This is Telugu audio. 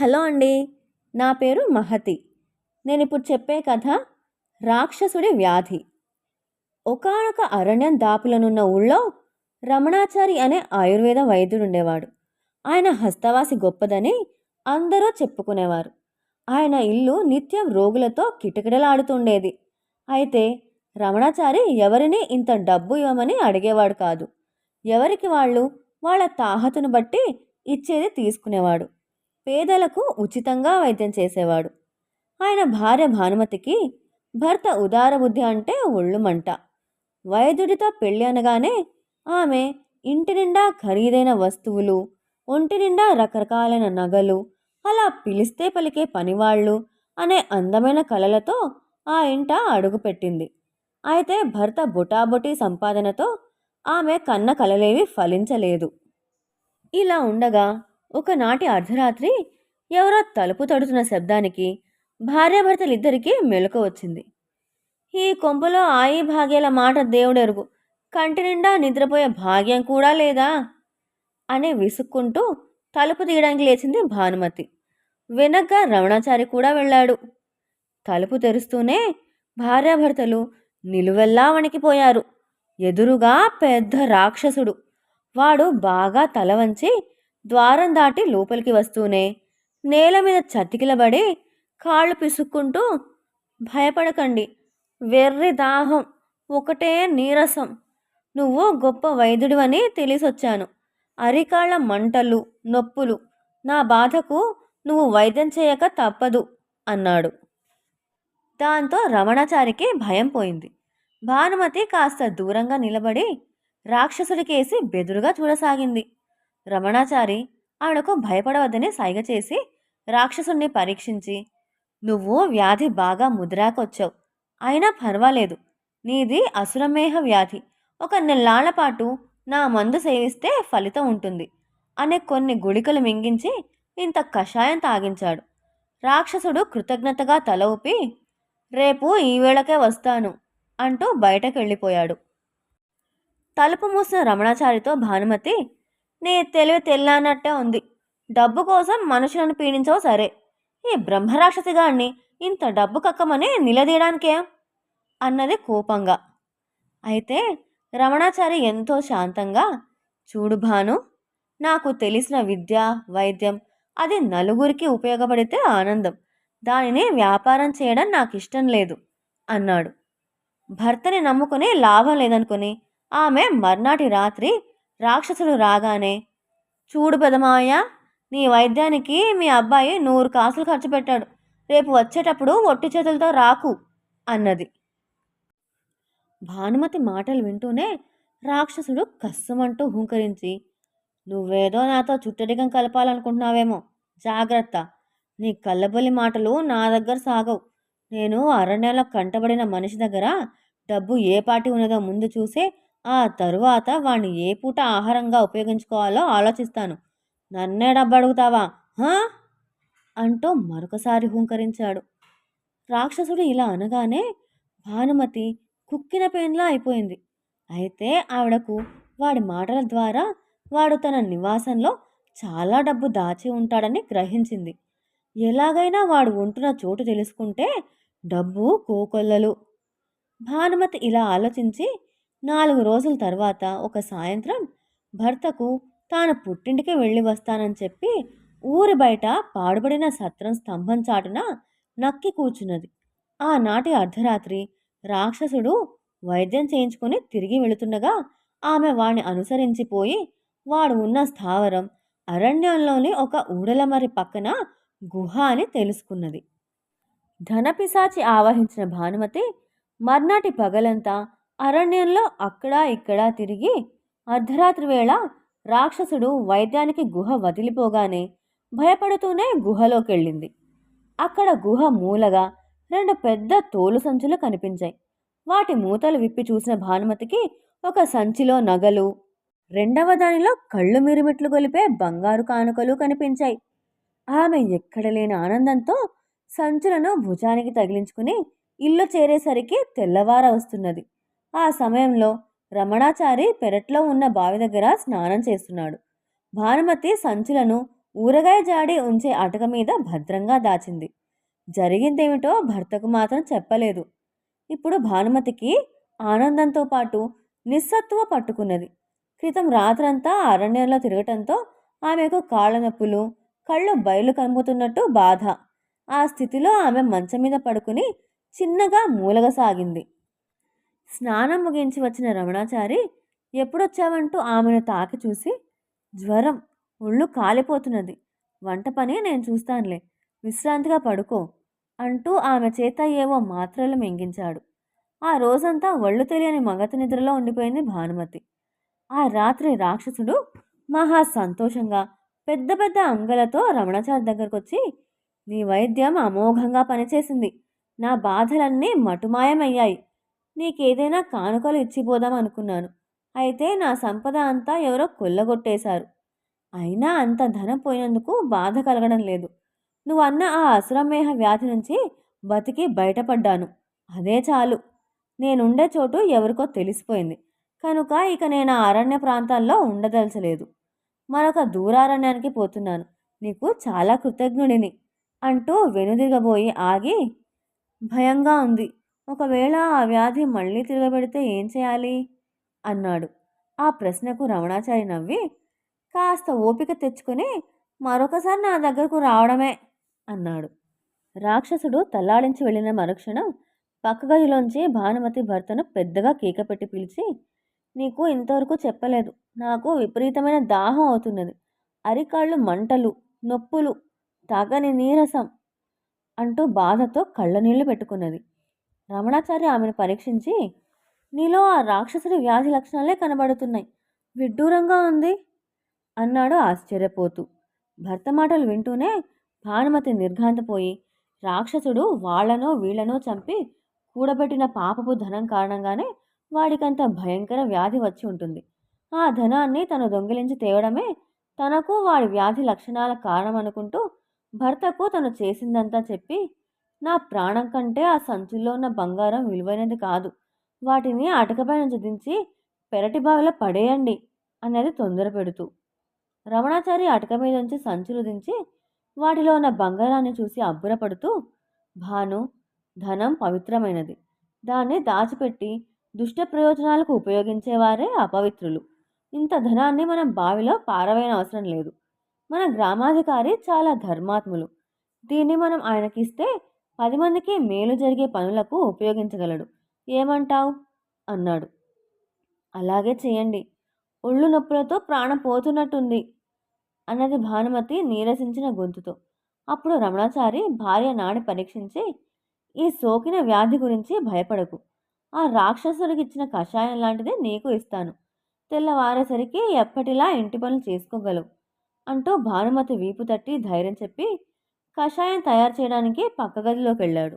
హలో అండి నా పేరు మహతి. నేను ఇప్పుడు చెప్పే కథ రాక్షసుడి వ్యాధి. ఒకానొక అరణ్యం దాపులనున్న ఊళ్ళో రమణాచారి అనే ఆయుర్వేద వైద్యుడు ఉండేవాడు. ఆయన హస్తవాసి గొప్పదని అందరూ చెప్పుకునేవారు. ఆయన ఇల్లు నిత్యం రోగులతో కిటకిటలాడుతుండేది. అయితే రమణాచారి ఎవరిని ఇంత డబ్బు ఇవ్వమని అడిగేవాడు కాదు. ఎవరికి వాళ్ళు వాళ్ళ తాహతును బట్టి ఇచ్చేది తీసుకునేవాడు. పేదలకు ఉచితంగా వైద్యం చేసేవాడు. ఆయన భార్య భానుమతికి భర్త ఉదారబుద్ధి అంటే ఒళ్ళు మంట. వైద్యుడితో పెళ్ళి అనగానే ఆమె ఇంటి నిండా ఖరీదైన వస్తువులు ఒంటి నిండా రకరకాలైన నగలు అలా పిలిస్తే పలికే పనివాళ్ళు అనే అందమైన కళలతో ఆ ఇంట అడుగుపెట్టింది. అయితే భర్త బొటాబొటీ సంపాదనతో ఆమె కన్న కలలేవి ఫలించలేదు. ఇలా ఉండగా ఒకనాటి అర్ధరాత్రి ఎవరో తలుపు తడుతున్న శబ్దానికి భార్యాభర్తలిద్దరికీ మెలకు వచ్చింది. ఈ కొంపలో ఆయి భాగ్యాల మాట దేవుడెరుగు కంటి నిండా నిద్రపోయే భాగ్యం కూడా లేదా? అని విసుక్కుంటూ తలుపు తీయడానికి లేచింది భానుమతి. వెనక్గా రమణాచారి కూడా వెళ్ళాడు. తలుపు తెరుస్తూనే భార్యాభర్తలు నిలువెల్లా వణికిపోయారు. ఎదురుగా పెద్ద రాక్షసుడు. వాడు బాగా తల వంచి ద్వారం దాటి లోపలికి వస్తూనే నేల మీద చతికిలబడి కాళ్ళు పిసుక్కుంటూ భయపడకండి. వెర్రి దాహం ఒకటే నీరసం. నువ్వు గొప్ప వైద్యుడివని తెలిసొచ్చాను. అరికాళ్ళ మంటలు నొప్పులు. నా బాధకు నువ్వు వైద్యం చేయక తప్పదు అన్నాడు. దాంతో రమణాచారికి భయం పోయింది. భానుమతి కాస్త దూరంగా నిలబడి రాక్షసుడికేసి బెదురుగా చూడసాగింది. రమణాచారి ఆవిడకు భయపడవద్దని సైగ చేసి రాక్షసుణ్ణి పరీక్షించి నువ్వు వ్యాధి బాగా ముద్రాకొచ్చావు. అయినా పర్వాలేదు. నీది అసురమేహ వ్యాధి. ఒక నెల్లాళ్ళ పాటు నా మందు సేవిస్తే ఫలితం ఉంటుంది అనే కొన్ని గుళికలు మింగించి ఇంత కషాయం తాగించాడు. రాక్షసుడు కృతజ్ఞతగా తల ఊపి రేపు ఈ వేళకే వస్తాను అంటూ బయటకు వెళ్ళిపోయాడు తలుపు మూసిన రమణాచారితో భానుమతి నీ తెలివి తెల్లానట్టే ఉంది. డబ్బు కోసం మనుషులను పీడించవు సరే. ఈ బ్రహ్మరాక్షసిగాడిని ఇంత డబ్బు కక్కమని నిలదీయడానికే? అన్నది కోపంగా. అయితే రమణాచారి ఎంతో శాంతంగా చూడు భాను నాకు తెలిసిన విద్య వైద్యం అది నలుగురికి ఉపయోగపడితే ఆనందం. దానిని వ్యాపారం చేయడం నాకు ఇష్టం లేదు అన్నాడు. భర్తని నమ్ముకుని లాభం లేదనుకుని ఆమె మర్నాటి రాత్రి రాక్షసుడు రాగానే చూడు పెదమావయ్య నీ వైద్యానికి మీ అబ్బాయి నూరు కాసులు ఖర్చు పెట్టాడు. రేపు వచ్చేటప్పుడు ఒట్టి చేతులతో రాకు అన్నది. భానుమతి మాటలు వింటూనే రాక్షసుడు కస్సమంటూ హుంకరించి నువ్వేదో నాతో చుట్టడిగం కలపాలనుకుంటున్నావేమో జాగ్రత్త. నీ కళ్ళబొల్లి మాటలు నా దగ్గర సాగవు. నేను అరణ్యంలో కంటబడిన మనిషి దగ్గర డబ్బు ఏ పాటి ఉన్నదో ముందు చూసే ఆ తరువాత వాణ్ణి ఏ పూట ఆహారంగా ఉపయోగించుకోవాలో ఆలోచిస్తాను. నన్నే డబ్బు అడుగుతావా అంటూ మరొకసారి హుంకరించాడు. రాక్షసుడు ఇలా అనగానే భానుమతి కుక్కిన పెయిన్లా అయిపోయింది. అయితే ఆవిడకు వాడి మాటల ద్వారా వాడు తన నివాసంలో చాలా డబ్బు దాచి ఉంటాడని గ్రహించింది. ఎలాగైనా వాడు ఉంటున్న చోటు తెలుసుకుంటే డబ్బు కోకొల్లలు. భానుమతి ఇలా ఆలోచించి నాలుగు రోజుల తర్వాత ఒక సాయంత్రం భర్తకు తాను పుట్టింటికి వెళ్ళి వస్తానని చెప్పి ఊరి బయట పాడుబడిన సత్రం స్తంభం చాటున నక్కి కూర్చున్నది. ఆనాటి అర్ధరాత్రి రాక్షసుడు వైద్యం చేయించుకుని తిరిగి వెళుతుండగా ఆమె వాణ్ణి అనుసరించిపోయి వాడు ఉన్న స్థావరం అరణ్యంలోని ఒక ఊడలమరి పక్కన గుహ అని తెలుసుకున్నది. ధనపిశాచి ఆవహించిన భానుమతి మర్నాటి పగలంతా అరణ్యంలో అక్కడా ఇక్కడా తిరిగి అర్ధరాత్రి వేళ రాక్షసుడు వైద్యానికి గుహ వదిలిపోగానే భయపడుతూనే గుహలోకెళ్ళింది. అక్కడ గుహ మూలగా రెండు పెద్ద తోలు సంచులు కనిపించాయి. వాటి మూతలు విప్పి చూసిన భానుమతికి ఒక సంచిలో నగలు రెండవ దానిలో కళ్ళు మిరుమిట్లు గొలిపే బంగారు కానుకలు కనిపించాయి. ఆమె ఎక్కడ లేని ఆనందంతో సంచులను భుజానికి తగిలించుకుని ఇల్లు చేరేసరికి తెల్లవార వస్తున్నది. ఆ సమయంలో రమణాచారి పెరట్లో ఉన్న బావి దగ్గర స్నానం చేస్తున్నాడు. భానుమతి సంచులను ఊరగాయ జాడి ఉంచే అటక మీద భద్రంగా దాచింది. జరిగిందేమిటో భర్తకు మాత్రం చెప్పలేదు. ఇప్పుడు భానుమతికి ఆనందంతో పాటు నిస్సత్తువ పట్టుకున్నది. క్రితం రాత్రంతా అరణ్యంలో తిరగటంతో ఆమెకు కాళ్ళ నొప్పులు కళ్ళు బయలు కమ్ముతున్నట్టు బాధ. ఆ స్థితిలో ఆమె మంచం మీద పడుకుని చిన్నగా మూలగసాగింది. స్నానం ముగించి వచ్చిన రమణాచారి ఎప్పుడొచ్చావంటూ ఆమెను తాకి చూసి జ్వరం ఒళ్ళు కాలిపోతున్నది. వంట పని నేను చూస్తానులే. విశ్రాంతిగా పడుకో అంటూ ఆమె చేత ఏవో మాత్రలు మింగించాడు. ఆ రోజంతా ఒళ్ళు తెలియని మగత నిద్రలో ఉండిపోయింది భానుమతి. ఆ రాత్రి రాక్షసుడు మహా సంతోషంగా పెద్ద పెద్ద అంగలతో రమణాచారి దగ్గరకు వచ్చి నీ వైద్యం అమోఘంగా పనిచేసింది. నా బాధలన్నీ మటుమాయమయ్యాయి. నీకేదైనా కానుకలు ఇచ్చిపోదాం అనుకున్నాను. అయితే నా సంపద అంతా ఎవరో కొల్లగొట్టేశారు. అయినా అంత ధనం పోయినందుకు బాధ కలగడం లేదు. నువ్వు అన్న ఆ అసురమేహ వ్యాధి నుంచి బతికి బయటపడ్డాను. అదే చాలు. నేనుండే చోటు ఎవరికో తెలిసిపోయింది. కనుక ఇక నేను ఆ అరణ్య ప్రాంతాల్లో ఉండదలచలేదు. మరొక దూరారణ్యానికి పోతున్నాను. నీకు చాలా కృతజ్ఞుడిని అంటూ వెనుదిరగబోయి ఆగి భయంగా ఉంది. ఒకవేళ ఆ వ్యాధి మళ్ళీ తిరగబెడితే ఏం చేయాలి? అన్నాడు. ఆ ప్రశ్నకు రమణాచారి నవ్వి కాస్త ఓపిక తెచ్చుకొని మరొకసారి నా దగ్గరకు రావడమే అన్నాడు. రాక్షసుడు తల్లాడించి వెళ్ళిన మరుక్షణం పక్క గదిలోంచి భానుమతి భర్తను పెద్దగా కేకపెట్టి పిలిచి నీకు ఇంతవరకు చెప్పలేదు. నాకు విపరీతమైన దాహం అవుతున్నది. అరికాళ్ళు మంటలు నొప్పులు తగని నీరసం అంటూ బాధతో కళ్ళనీళ్ళు పెట్టుకున్నది. రమణాచారి ఆమెను పరీక్షించి నీలో ఆ రాక్షసుడి వ్యాధి లక్షణాలే కనబడుతున్నాయి. విడ్డూరంగా ఉంది అన్నాడు ఆశ్చర్యపోతూ. భర్త మాటలు వింటూనే భానుమతి నిర్ఘాంతపోయి రాక్షసుడు వాళ్ళనో వీళ్ళనో చంపి కూడబెట్టిన పాపపు ధనం కారణంగానే వాడికంత భయంకర వ్యాధి వచ్చి ఉంటుంది. ఆ ధనాన్ని తను దొంగిలించి తేవడమే తనకు వాడి వ్యాధి లక్షణాల కారణం అనుకుంటూ భర్తకు తను చేసిందంతా చెప్పి నా ప్రాణం కంటే ఆ సంచుల్లో ఉన్న బంగారం విలువైనది కాదు. వాటిని అటకపైన నుంచి పెరటి బావిలో పడేయండి అనేది తొందర పెడుతూ. రమణాచారి అటక మీద నుంచి సంచులు దించి వాటిలో ఉన్న బంగారాన్ని చూసి అబ్బురపడుతూ భాను ధనం పవిత్రమైనది. దాన్ని దాచిపెట్టి దుష్ట ప్రయోజనాలకు ఉపయోగించేవారే అపవిత్రులు. ఇంత ధనాన్ని మనం బావిలో పారవేయన అవసరం లేదు. మన గ్రామాధికారి చాలా ధర్మాత్ములు. దీన్ని మనం ఆయనకిస్తే పది మందికి మేలు జరిగే పనులకు ఉపయోగించగలడు. ఏమంటావు? అన్నాడు. అలాగే చేయండి. ఒళ్ళు నొప్పులతో ప్రాణం పోతున్నట్టుంది అన్నది భానుమతి నీరసించిన గొంతుతో. అప్పుడు రమణాచారి భార్య నాడి పరీక్షించి ఈ సోకిన వ్యాధి గురించి భయపడకు. ఆ రాక్షసుడికి ఇచ్చిన కషాయం లాంటిది నీకు ఇస్తాను. తెల్లవారేసరికి ఎప్పటిలా ఇంటి పనులు చేసుకోగలవు అంటూ భానుమతి వీపు తట్టి ధైర్యం చెప్పి కషాయం తయారు చేయడానికి పక్క గదిలోకి వెళ్ళాడు